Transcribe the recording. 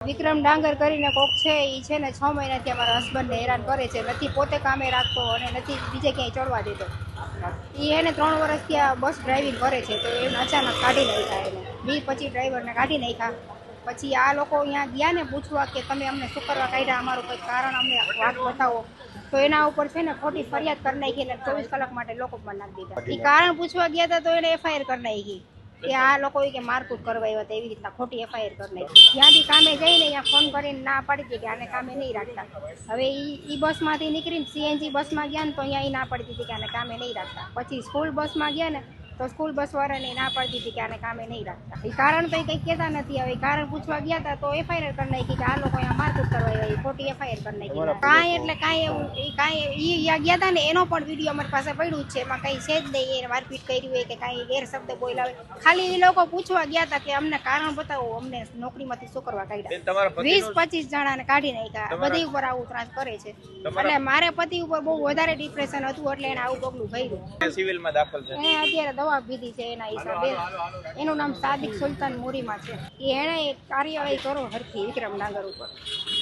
વિક્રમ ડાંગર કરીને કોક છે એ છે ને છ મહિનાથી અમારા હસબન્ડને હેરાન કરે છે. નથી પોતે કામે રાખતો અને નથી બીજે ક્યાંય ચડવા દેતો. એ એને ત્રણ વર્ષથી આ બસ ડ્રાઇવિંગ કરે છે, તો એને અચાનક કાઢી નાખ્યા એને. બી પછી ડ્રાઈવરને કાઢી નાખ્યા. પછી આ લોકો અહીંયા ગયા ને પૂછવા કે તમે અમને શું કરવા કાઢ્યા? અમારું કોઈ કારણ અમને વાત બતાવો. તો એના ઉપર છે ને ખોટી ફરિયાદ કરી નાખી અને ચોવીસ કલાક માટે લોકો પર નાખી દીધા. એ કારણ પૂછવા ગયા હતા તો એને એફઆઈઆર કરી નાખી. કે આ લોકો કે મારકુટ કરવા આવ્યા હતા, એવી રીતના ખોટી એફઆઈઆર કરી નાખી. જ્યાંથી કામે જઈને અહીંયા ફોન કરીને ના પાડી હતી કે આને કામે નહીં રાખતા. હવે ઈ બસમાંથી નીકળીને સીએનજી બસમાં ગયા ને તો અહીંયા ના પડતી હતી કે આને કામે નહીં રાખતા. પછી સ્કૂલ બસમાં ગયા ને તો સ્કૂલ બસ વાળાને ના પડતી હતી કે આને કામે નહીં રાખતા. એ કારણ તો કંઈ કહેતા નથી. હવે કારણ પૂછવા ગયા હતા તો એફઆઈઆર કરી નાખી કે આ લોકો અહીંયા મારકૂટ એ ખોટી એફઆઈઆર કરી નાખી કાંઈ એટલે કાંઈ એવું એ કાંઈ ઈ ગયા હતા ને એનો પણ વીડિયો અમારી પાસે પડ્યું છે. એમાં કંઈ છે જ નહીં મારપીટ કરી હોય કે કાંઈ ગેરશબ્દ બોલાવે ખાલી એ લોકો પૂછવા ગયા હતા કે અમને કારણ બતાવો અમને નોકરીમાંથી શું કરવા કાઢ્યા? વીસ પચીસ જણાને કાઢી નાખ્યા. બધી ઉપર આવું ત્રાસ કરે છે. એટલે મારે પતિ ઉપર બહુ વધારે ડિપ્રેશન હતું એટલે એને આવું પગલું ભર્યું. સિવિલમાં દાખલ છે. એને અત્યારે દવા પીધી છે એના હિસાબે. એનું નામ સાદિક સુલતાન મોરીમાં છે. એણે કાર્યવાહી કરો હરખી વિક્રમ નાગર ઉપર.